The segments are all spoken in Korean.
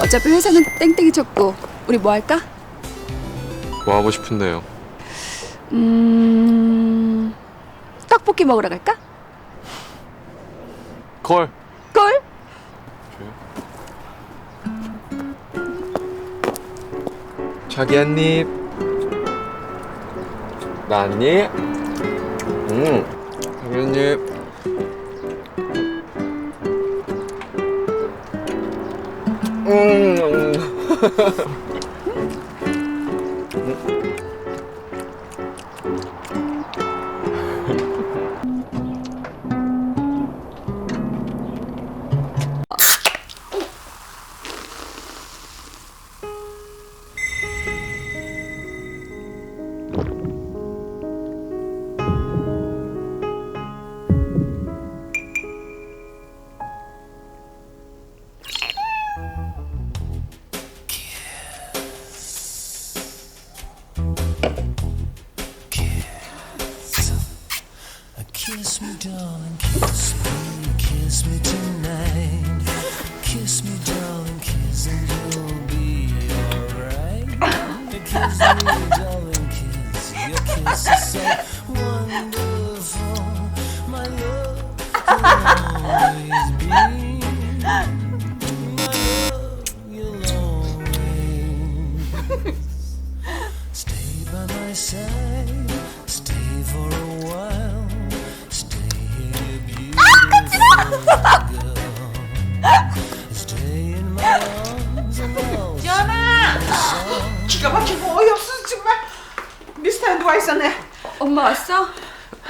어차피 회사는 땡땡이 쳤고 우리 뭐 할까? 뭐 하고 싶은데요? 음 떡볶이 먹으러 갈까? 콜. 꿀? 자기 한 입. 나 한 입. 음. 자기 한 입. 음. Kiss me, darling, kiss me, kiss me tonight. Kiss me, darling, kiss and you'll be alright. Kiss me, darling, kiss. Your kiss is so wonderful. My love always be. My love, you'll always stay by my side. Stay for a while. Stay here, beautiful girl. Stay in my arms and I'll 연아! 기가 막히고 어이없어 정말 미스터에 누워 있었네 엄마 왔어?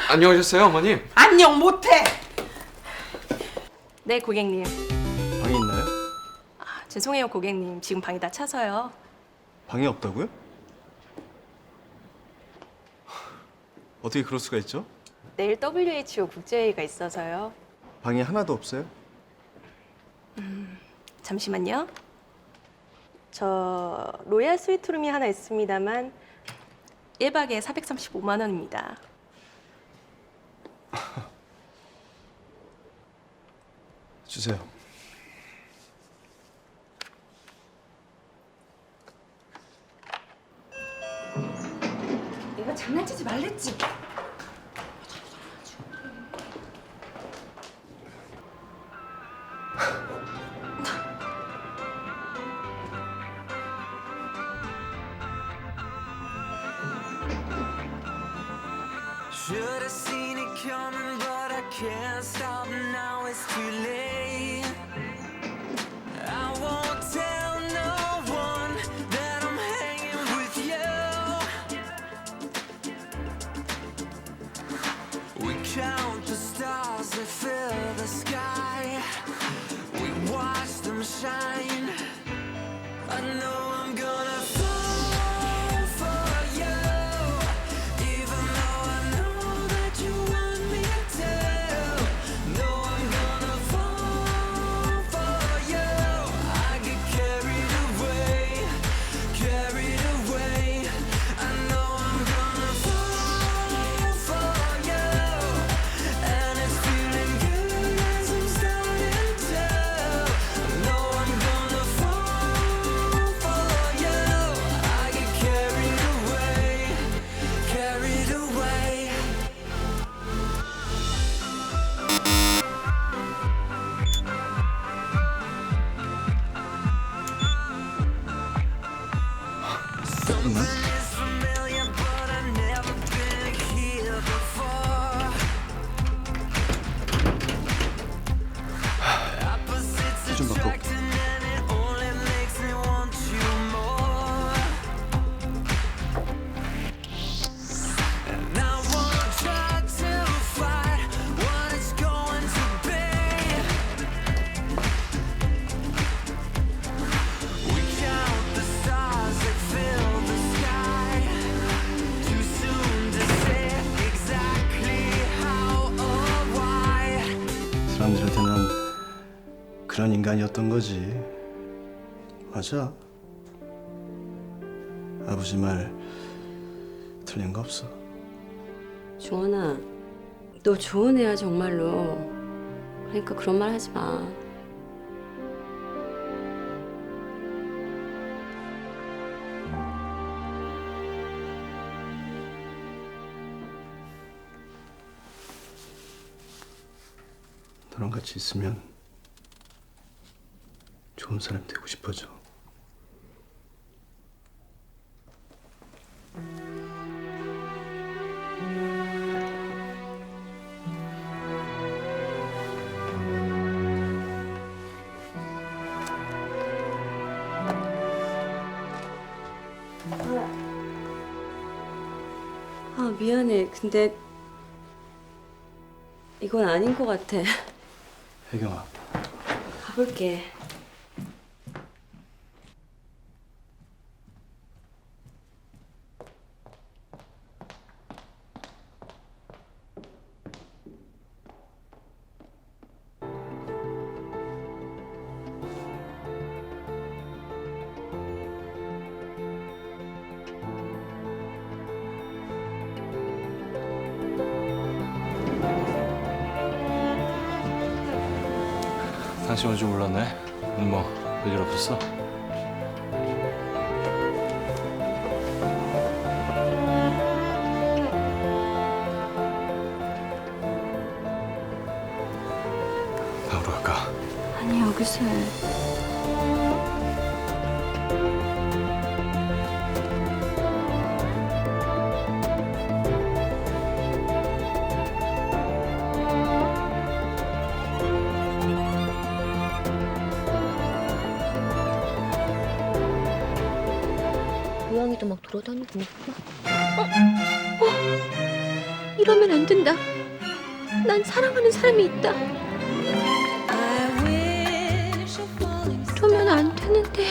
안녕하셨어요, 어머님? 안녕 못해 네, 고객님. 방이 있나요? 죄송해요, 고객님. 지금 방이 다 차서요. 방이 없다고요? 어떻게 그럴 수가 있죠? 내일 WHO 국제회의가 있어서요. 방이 하나도 없어요? 잠시만요. 저 로얄 스위트룸이 하나 있습니다만 1박에 435만 원입니다. 주세요. 내가 장난치지 말랬지 Should have seen it coming, but I can't stop now. It's too late. I won't tell no one that I'm hanging with you. We count the stars that shine. I know Bunlar. 사람들한테는 그런 인간이었던 거지. 맞아. 아버지 말 틀린 거 없어. 주원아, 너 좋은 애야 정말로. 그러니까 그런 말 하지 마. 너랑 같이 있으면 좋은 사람 되고 싶어져. 아 미안해. 근데 이건 아닌 것 같아. 혜경아, 가볼게. 당신 올 줄 몰랐네. 뭐 별일 없었어? 방으로 갈까? 아니 여기서 해. 돌아다니고 어? 어? 이러면 안 된다 난 사랑하는 사람이 있다 이러면 안 되는데